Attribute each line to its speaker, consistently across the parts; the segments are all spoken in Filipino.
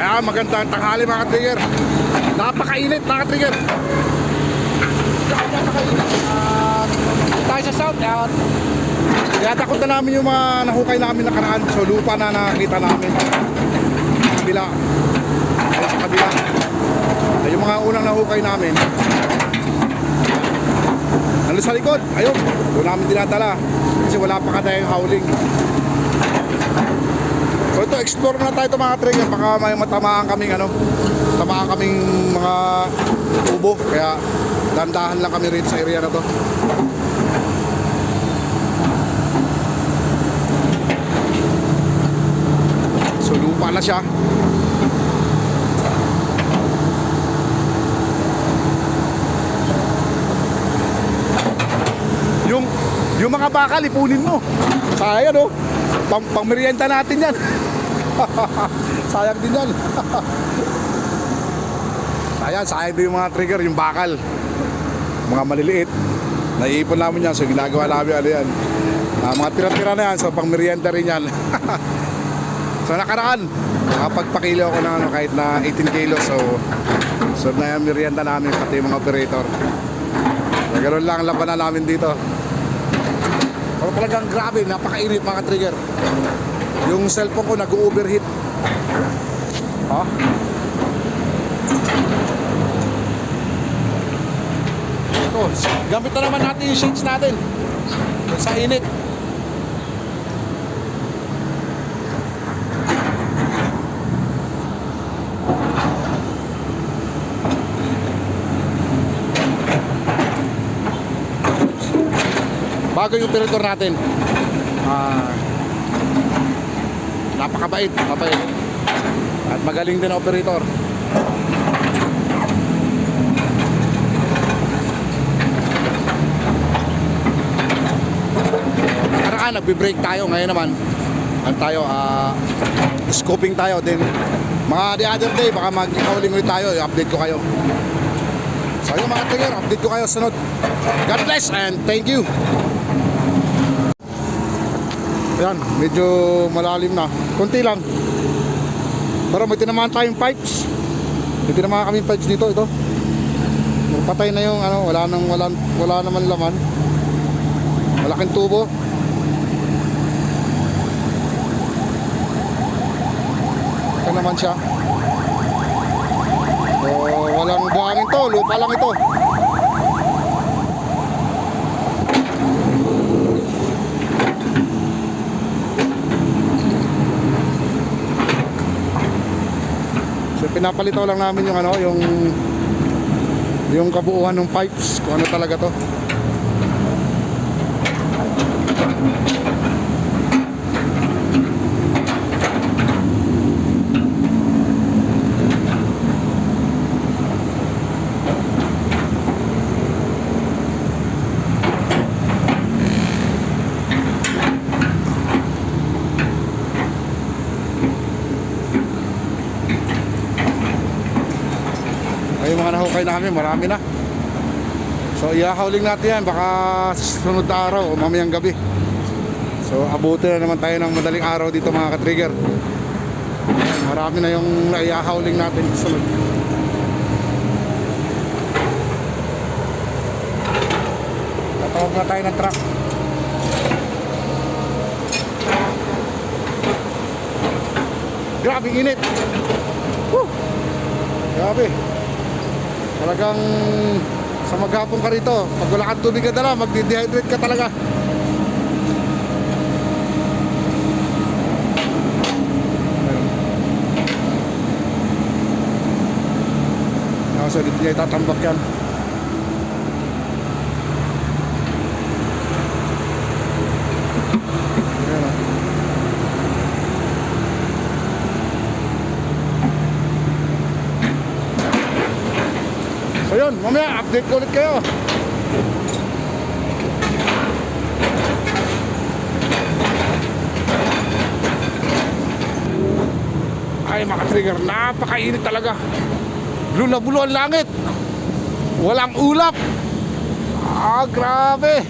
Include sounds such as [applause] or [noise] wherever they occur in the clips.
Speaker 1: Kaya magandang tanghali mga trigger. Napakainit mga trigger. Napakainit. Ah, tayo sa south. At Tinatakot na namin yung mga nahukay namin nakaraan. So lupa na nakakita namin. Kabila. Ay, sa kabila. Ay, yung mga unang nahukay namin. Nandun sa likod. Ayun. Doon namin dinadala. Kasi wala pa ka tayong howling. Ito, explore na tayo ito mga trigger. Baka may matamaan kaming ano. Tamaan kaming mga tubo. Kaya dandahan lang kami rito sa area na to. So lupa na siya. Yung yung mga bakal ipunin mo. Sayang no. Pang, pang merienda natin yan. [laughs] sayang din yan. [laughs] sayang, sayang din yung mga trigger, yung bakal. Mga maliliit. Naiipon namin yan. So ginagawa namin ano yan. Ah, mga tira-tira na yan. So pang merienda rin yan. [laughs] so nakaraan, nakapagpakilo ako ng ano, kahit na 18 kilos. So, so na yung merienda namin, pati yung mga operator. So, ganun lang ang labanan namin dito. Pero talagang grabe, napakainit mga trigger. Yung cellphone ko nag-overheat. Ha? Ito, gamit na naman natin yung shades natin. Sa init. Bago yung operator natin. Ah, napakabait, mabait. At magaling din operator. Nakaraan, nagbe-break tayo. Ngayon naman, ano tayo, ah, scoping tayo. Then, mga the other day, baka mag-hauling ulit tayo. I-update ko kayo. So yun mga trigger, update ko kayo sunod. God bless and thank you. Yan, medyo malalim na. Kunti lang. Pero may tinamaan tayong pipes. May tinamaan kami pipes dito, ito. Patay na yung ano, wala nang wala, wala naman laman. Malaking tubo. Ito naman siya. Oh, walang buhangin to, lupa lang ito. Pinapalito lang namin yung ano, yung yung kabuuan ng pipes, kung ano talaga to. Ay, yung mga nahukay namin, marami na. So, ihahauling natin yan. Baka sunod na araw o mamayang gabi. So, abuti na naman tayo ng madaling araw dito mga ka-trigger. Marami na yung ihahauling natin sunod. Tatawag na tayo ng truck. Grabe init. Woo! Grabe. Talagang sa maghapon ka rito, pag wala kang tubig ka dala, magdi-dehydrate ka talaga. So dito niya itatambak yan. Yun, mamaya update ko ulit kayo. Ay mga trigger, napakainit talaga. Blue blue ang langit. Walang ulap. Ah, grabe.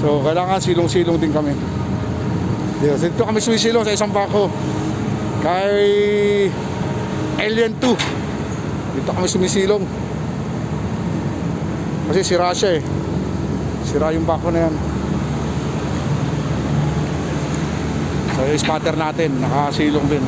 Speaker 1: So, kailangan silong-silong din kami. Dito, dito kami sumisilong sa isang bako. Kay Alien 2. Dito kami sumisilong. Kasi sira siya eh. Sira yung bako na yan. So yung spotter natin, nakasilong din.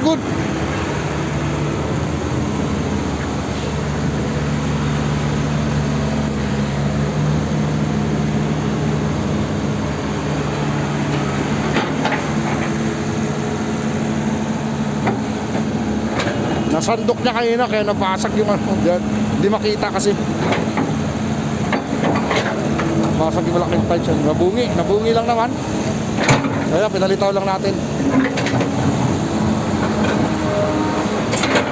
Speaker 1: Good. Nasandok niya kanina kaya nabasag yung ano. Hindi makita kasi. Basag yung malaking siya. Nabungi. Nabungi lang naman. Kaya pinalitaw lang natin. Thank you.